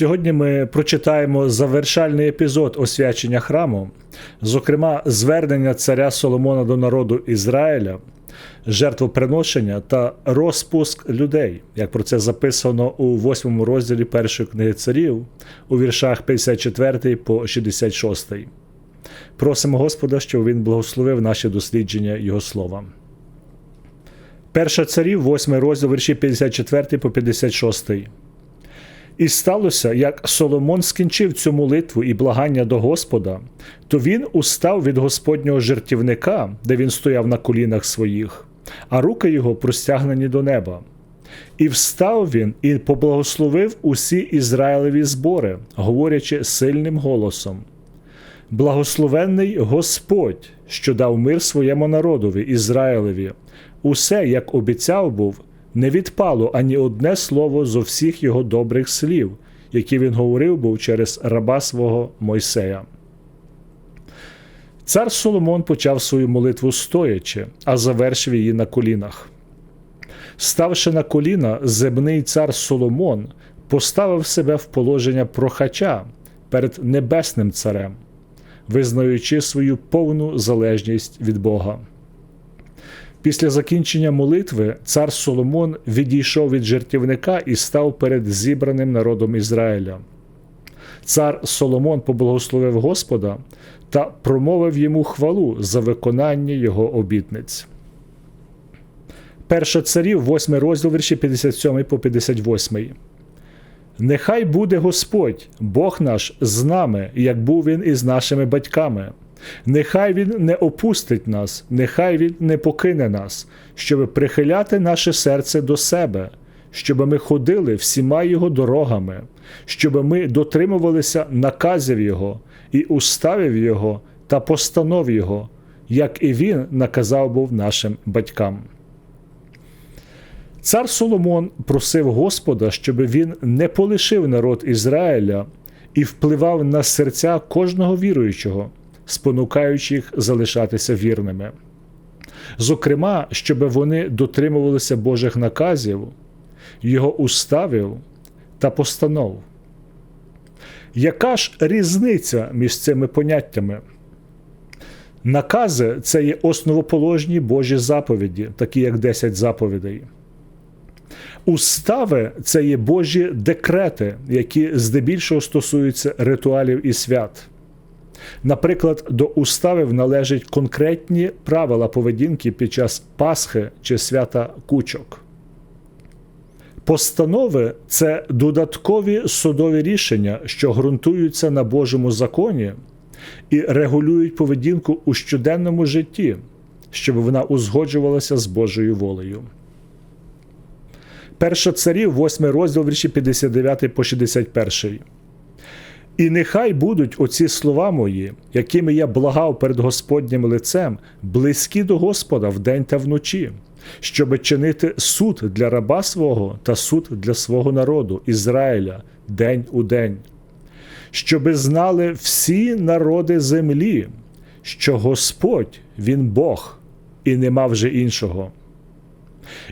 Сьогодні ми прочитаємо завершальний епізод освячення храму, зокрема, звернення царя Соломона до народу Ізраїля, жертвоприношення та розпуск людей, як про це записано у 8 розділі першої книги царів у віршах 54 по 66. Просимо Господа, щоб він благословив наші дослідження Його слова. Перша царів, 8 розділ вірші 54 по 56. І сталося, як Соломон скінчив цю молитву і благання до Господа, то він устав від Господнього жертівника, де він стояв на колінах своїх, а руки його простягнені до неба. І встав він і поблагословив усі Ізраїлеві збори, говорячи сильним голосом: Благословенний Господь, що дав мир своєму народові, Ізраїлеві, усе, як обіцяв був, не відпало ані одне слово зо всіх його добрих слів, які він говорив був через раба свого Мойсея. Цар Соломон почав свою молитву стоячи, а завершив її на колінах. Ставши на коліна, земний цар Соломон поставив себе в положення прохача перед небесним царем, визнаючи свою повну залежність від Бога. Після закінчення молитви цар Соломон відійшов від жертівника і став перед зібраним народом Ізраїля. Цар Соломон поблагословив Господа та промовив йому хвалу за виконання його обітниць. Перша царів, 8 розділ вірші 57 по 58. Нехай буде Господь, Бог наш, з нами, як був він із нашими батьками. Нехай Він не опустить нас, нехай Він не покине нас, щоб прихиляти наше серце до себе, щоб ми ходили всіма Його дорогами, щоб ми дотримувалися наказів Його і уставів Його та постанов Його, як і Він наказав був нашим батькам. Цар Соломон просив Господа, щоб він не полишив народ Ізраїля і впливав на серця кожного віруючого спонукаючи їх залишатися вірними. Зокрема, щоб вони дотримувалися Божих наказів, Його уставів та постанов. Яка ж різниця між цими поняттями? Накази це є основоположні Божі заповіді, такі як 10 заповідей. Устави це є Божі декрети, які здебільшого стосуються ритуалів і свят. Наприклад, до уставів належать конкретні правила поведінки під час Пасхи чи свята кучок. Постанови це додаткові судові рішення, що ґрунтуються на Божому законі і регулюють поведінку у щоденному житті, щоб вона узгоджувалася з Божою волею. Перша царів, 8 розділ вірші 59 по 61. І нехай будуть оці слова мої, якими я благав перед Господнім лицем, близькі до Господа вдень та вночі, щоби чинити суд для раба свого та суд для свого народу, Ізраїля, день у день, щоби знали всі народи землі, що Господь Він Бог, і нема вже іншого.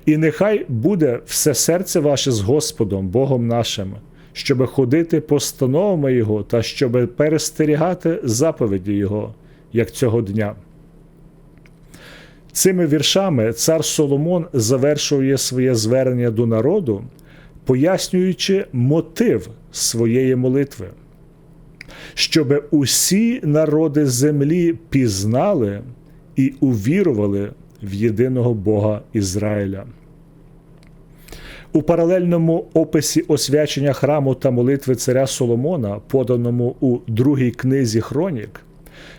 І нехай буде все серце ваше з Господом, Богом нашим щоб ходити постановами Його та щоб перестерігати заповіді Його, як цього дня. Цими віршами цар Соломон завершує своє звернення до народу, пояснюючи мотив своєї молитви, щоб усі народи землі пізнали і увірували в єдиного Бога Ізраїля. У паралельному описі освячення храму та молитви царя Соломона, поданому у другій книзі Хронік,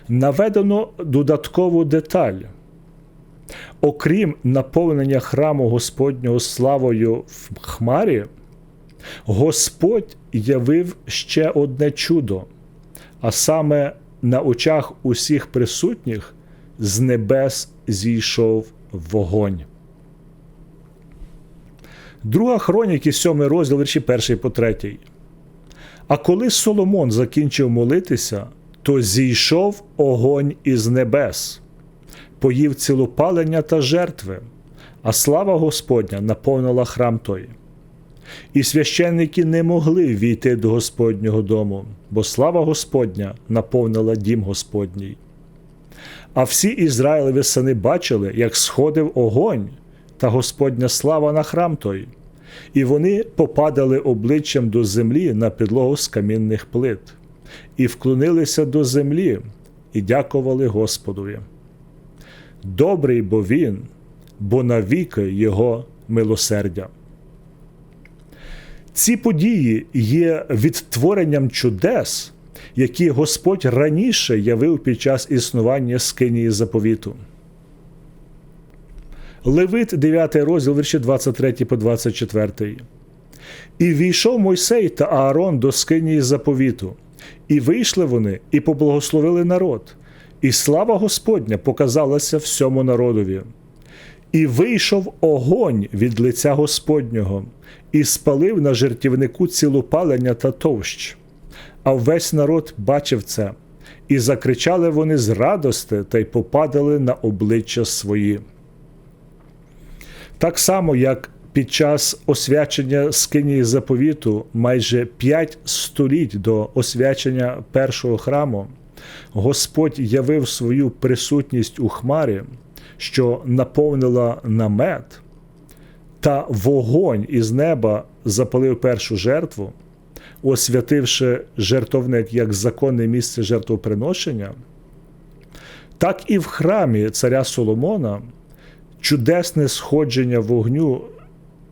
наведено додаткову деталь. Окрім наповнення храму Господнього славою в Хмарі, Господь явив ще одне чудо, а саме на очах усіх присутніх з небес зійшов вогонь. Друга хроніки, 7 розділ, вірші 1 по 3. А коли Соломон закінчив молитися, то зійшов огонь із небес, поїв цілопалення та жертви, а слава Господня наповнила храм той. і священники не могли війти до Господнього дому, бо слава Господня наповнила дім Господній. А всі Ізраїлеві сини бачили, як сходив огонь та Господня слава на храм той, і вони попадали обличчям до землі на підлогу з камінних плит, і вклонилися до землі, і дякували Господові. Добрий бо він, бо навіки Його милосердя. Ці події є відтворенням чудес, які Господь раніше явив під час існування скинії заповіту. Левит, 9 розділ, вірші 23 по 24. І війшов Мойсей та Аарон до скинії заповіту, і вийшли вони, і поблагословили народ, і слава Господня показалася всьому народові. І вийшов огонь від лиця Господнього, і спалив на жертівнику цілопалення та товщ. А весь народ бачив це, і закричали вони з радости та й попадали на обличчя свої. Так само, як під час освячення скинії заповіту майже п'ять століть до освячення першого храму, Господь явив свою присутність у хмарі, що наповнила намет, та вогонь із неба запалив першу жертву, освятивши жертовник як законне місце жертвоприношення, так і в храмі царя Соломона чудесне сходження вогню,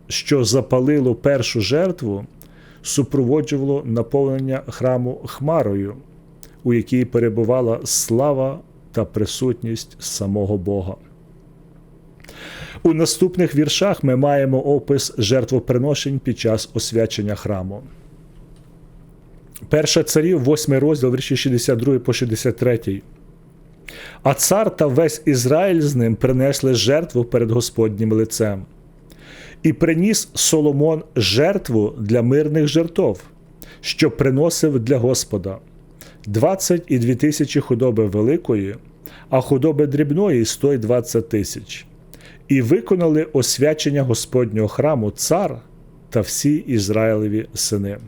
що запалило першу жертву, супроводжувало наповнення храму Хмарою, у якій перебувала слава та присутність самого Бога. У наступних віршах ми маємо опис жертвоприношень під час освячення храму. Перша царів, 8 розділ, вірші 62 по 63. А цар та весь Ізраїль з ним принесли жертву перед Господнім лицем. І приніс Соломон жертву для мирних жертв, що приносив для Господа двадцять і дві тисячі худоби великої, а худоби дрібної сто й двадцять тисяч. І виконали освячення Господнього храму цар та всі Ізраїлеві сини.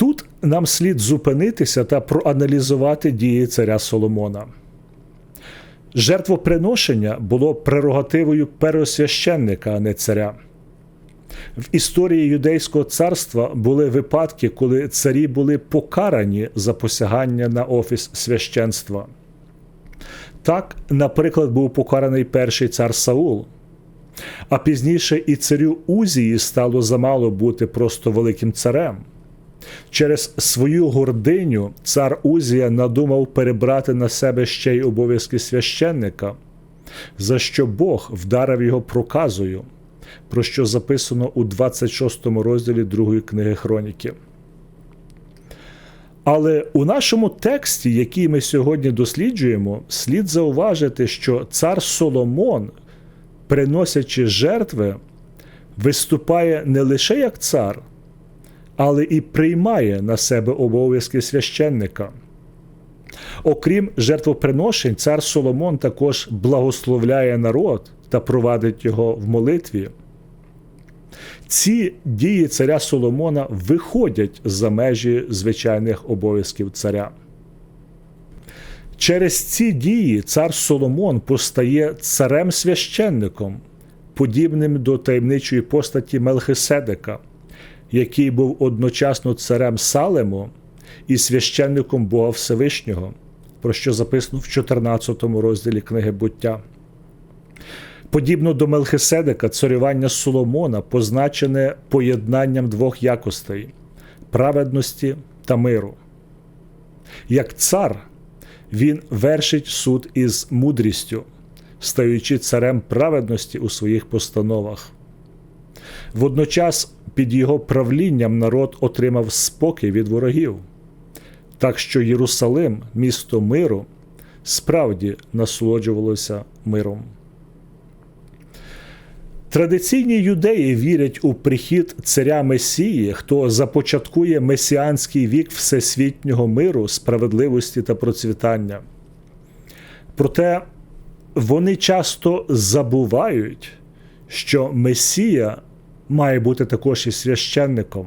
Тут нам слід зупинитися та проаналізувати дії царя Соломона. Жертвоприношення було прерогативою первосвященника, а не царя. В історії Юдейського царства були випадки, коли царі були покарані за посягання на офіс священства. Так, наприклад, був покараний перший цар Саул, а пізніше і царю Узії стало замало бути просто великим царем. Через свою гординю цар Узія надумав перебрати на себе ще й обов'язки священника, за що Бог вдарив його проказою, про що записано у 26 розділі другої книги Хроніки. Але у нашому тексті, який ми сьогодні досліджуємо, слід зауважити, що цар Соломон, приносячи жертви, виступає не лише як цар але і приймає на себе обов'язки священника. Окрім жертвоприношень, цар Соломон також благословляє народ та провадить його в молитві. Ці дії царя Соломона виходять за межі звичайних обов'язків царя. Через ці дії цар Соломон постає царем священником, подібним до таємничої постаті Мелхиседека який був одночасно царем Салему і священником Бога Всевишнього, про що записано в 14 розділі книги буття. Подібно до Мелхиседека, царювання Соломона позначене поєднанням двох якостей праведності та миру. Як цар, він вершить суд із мудрістю, стаючи царем праведності у своїх постановах. Водночас під його правлінням народ отримав спокій від ворогів, так що Єрусалим, місто миру, справді насолоджувалося миром. Традиційні юдеї вірять у прихід царя Месії, хто започаткує месіанський вік всесвітнього миру, справедливості та процвітання. Проте вони часто забувають, що Месія має бути також і священником.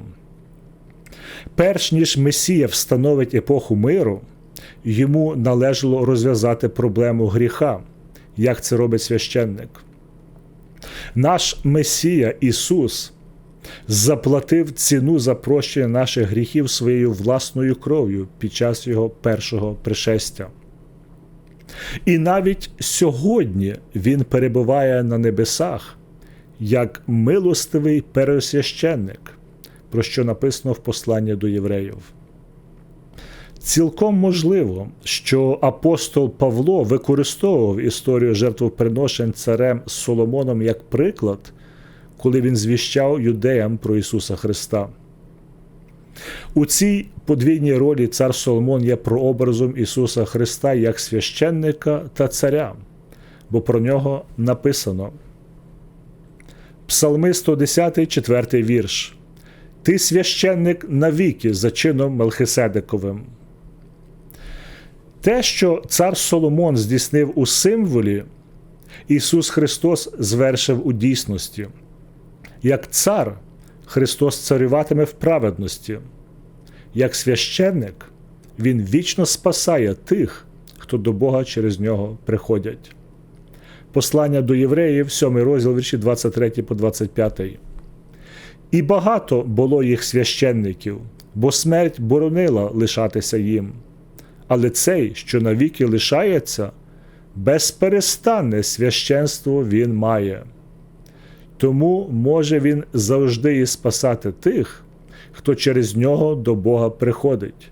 Перш ніж Месія встановить епоху миру, йому належало розв'язати проблему гріха, як це робить священник. Наш Месія Ісус заплатив ціну за прощення наших гріхів своєю власною кров'ю під час Його першого пришестя. І навіть сьогодні Він перебуває на небесах як милостивий пересвященник, про що написано в посланні до євреїв. Цілком можливо, що апостол Павло використовував історію жертвоприношень царем Соломоном як приклад, коли він звіщав юдеям про Ісуса Христа. У цій подвійній ролі цар Соломон є прообразом Ісуса Христа як священника та царя, бо про нього написано. Псалми 110, 4 вірш. Ти священник навіки за чином Мелхиседековим. Те, що цар Соломон здійснив у символі, Ісус Христос звершив у дійсності. Як цар, Христос царюватиме в праведності, як священник, Він вічно спасає тих, хто до Бога через нього приходять. Послання до євреїв, 7 розділ вірші 23 по 25. І багато було їх священників, бо смерть боронила лишатися їм. Але цей, що навіки лишається, безперестанне священство він має. Тому може він завжди і спасати тих, хто через нього до Бога приходить,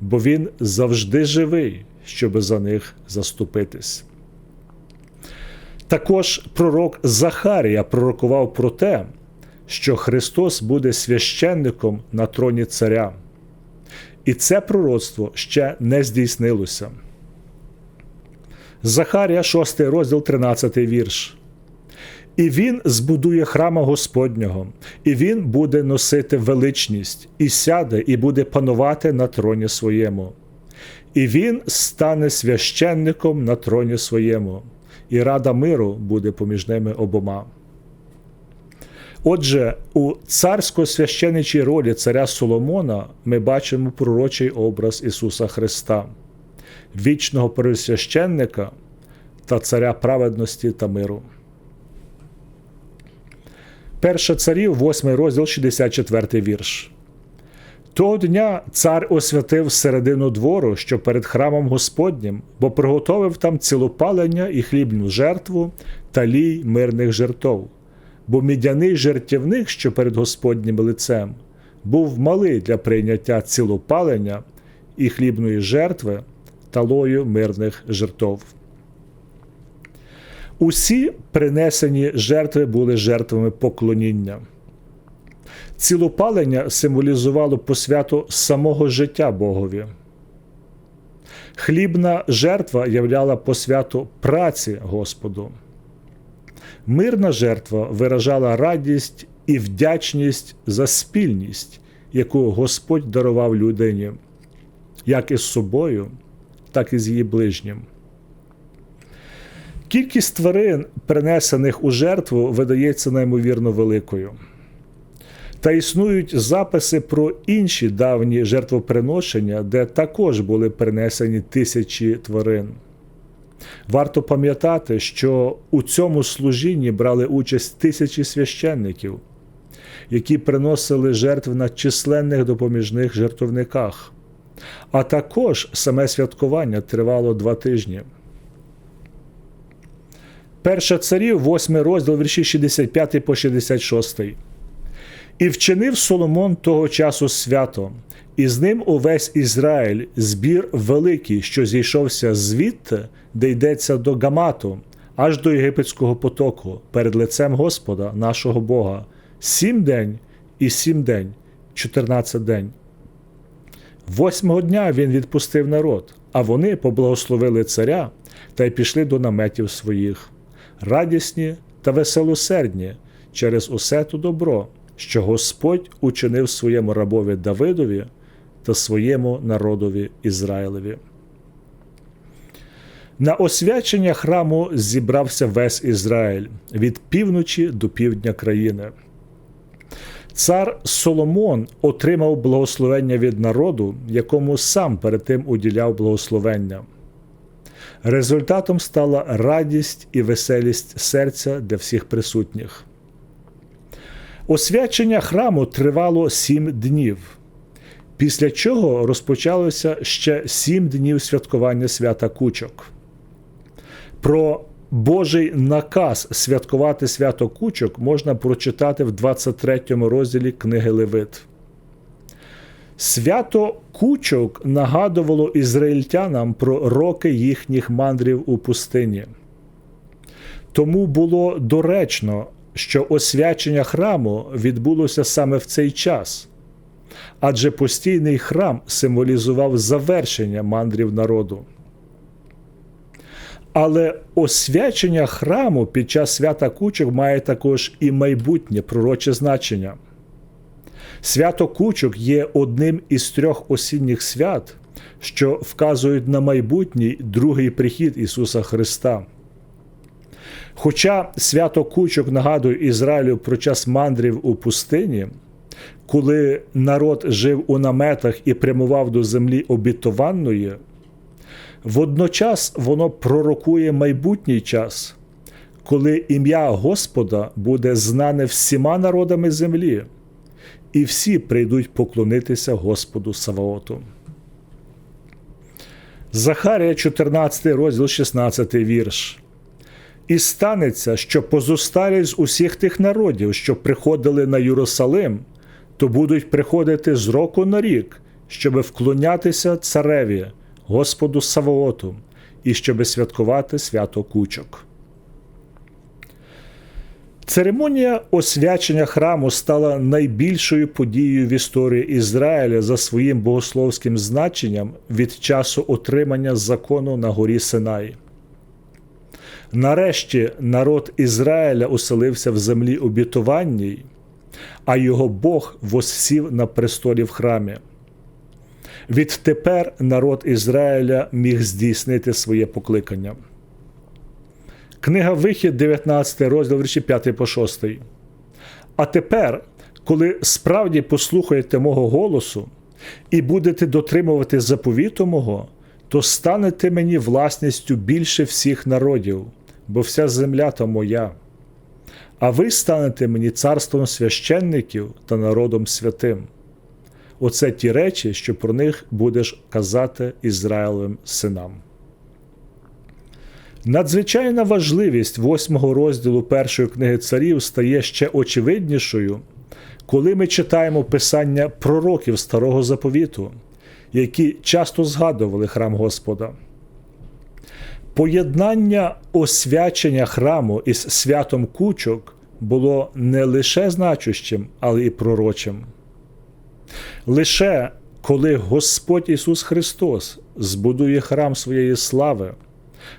бо він завжди живий, щоби за них заступитись. Також пророк Захарія пророкував про те, що Христос буде священником на троні Царя. І це пророцтво ще не здійснилося. Захарія, 6 розділ, 13 вірш. І він збудує храма Господнього, і він буде носити величність, і сяде, і буде панувати на троні своєму. І він стане священником на троні своєму, і рада миру буде поміж ними обома. Отже, у царсько-священичій ролі царя Соломона ми бачимо пророчий образ Ісуса Христа, вічного пересвященника та царя праведності та миру. Перша царів, 8 розділ, 64 вірш. Того дня цар освятив середину двору, що перед храмом Господнім, бо приготовив там цілопалення і хлібну жертву та лій мирних жертов бо мідяний жертівник, що перед Господнім лицем, був малий для прийняття цілопалення і хлібної жертви талою мирних жертов. Усі принесені жертви були жертвами поклоніння. Цілопалення символізувало посвяту самого життя Богові. Хлібна жертва являла посвяту праці Господу. Мирна жертва виражала радість і вдячність за спільність, яку Господь дарував людині, як із собою, так і з її ближнім. Кількість тварин, принесених у жертву, видається неймовірно великою. Та існують записи про інші давні жертвоприношення, де також були принесені тисячі тварин. Варто пам'ятати, що у цьому служінні брали участь тисячі священників, які приносили жертви на численних допоміжних жертовниках, а також саме святкування тривало два тижні. Перша царів, 8 розділ вірші 65 по 66. І вчинив Соломон того часу свято, і з ним увесь Ізраїль, збір великий, що зійшовся звідти, де йдеться до Гамату, аж до єгипетського потоку, перед лицем Господа, нашого Бога, сім день і сім день, чотирнадцять день. Восьмого дня він відпустив народ, а вони поблагословили царя та й пішли до наметів своїх, радісні та веселосердні через усе то добро, що Господь учинив своєму рабові Давидові та своєму народові Ізраїлеві. На освячення храму зібрався весь Ізраїль від півночі до півдня країни. Цар Соломон отримав благословення від народу, якому сам перед тим уділяв благословення. Результатом стала радість і веселість серця для всіх присутніх. Освячення храму тривало сім днів, після чого розпочалося ще сім днів святкування свята кучок. Про Божий наказ святкувати свято кучок можна прочитати в 23 розділі книги Левит. Свято кучок нагадувало ізраїльтянам про роки їхніх мандрів у пустині. Тому було доречно, що освячення храму відбулося саме в цей час, адже постійний храм символізував завершення мандрів народу. Але освячення храму під час свята кучок має також і майбутнє пророче значення. Свято Кучок є одним із трьох осінніх свят, що вказують на майбутній другий прихід Ісуса Христа. Хоча свято Кучок нагадує Ізраїлю про час мандрів у пустині, коли народ жив у наметах і прямував до землі обітованої, водночас воно пророкує майбутній час, коли ім'я Господа буде знане всіма народами землі і всі прийдуть поклонитися Господу Саваоту. Захарія, 14 розділ, 16 вірш. І станеться, що позосталі з усіх тих народів, що приходили на Єрусалим, то будуть приходити з року на рік, щоби вклонятися цареві, Господу Саваоту, і щоби святкувати свято кучок. Церемонія освячення храму стала найбільшою подією в історії Ізраїля за своїм богословським значенням від часу отримання закону на горі Синай. Нарешті народ Ізраїля оселився в землі обітованій, а його Бог воссів на престолі в храмі. Відтепер народ Ізраїля міг здійснити своє покликання. Книга Вихід, 19 розділ вірші 5 по 6. А тепер, коли справді послухаєте мого голосу і будете дотримувати заповіту мого, то станете мені власністю більше всіх народів, бо вся земля то моя. А ви станете мені царством священників та народом святим. Оце ті речі, що про них будеш казати Ізраїлевим синам. Надзвичайна важливість восьмого розділу першої книги царів стає ще очевиднішою, коли ми читаємо писання пророків старого заповіту, які часто згадували храм Господа. Поєднання освячення храму із святом кучок було не лише значущим, але й пророчим. Лише коли Господь Ісус Христос збудує храм своєї слави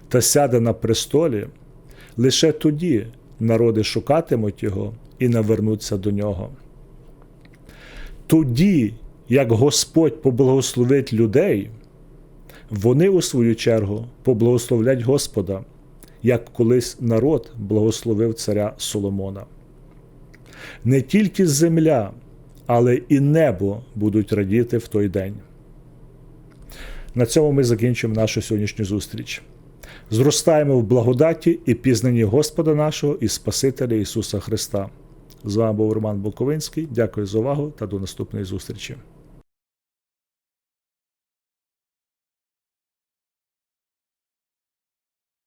та сяде на престолі, лише тоді народи шукатимуть Його і навернуться до нього. Тоді, як Господь поблагословить людей, вони, у свою чергу, поблагословлять Господа, як колись народ благословив царя Соломона. Не тільки земля, але і небо будуть радіти в той день. На цьому ми закінчимо нашу сьогоднішню зустріч. Зростаємо в благодаті і пізнанні Господа нашого і Спасителя Ісуса Христа. З вами був Роман Буковинський. Дякую за увагу та до наступної зустрічі.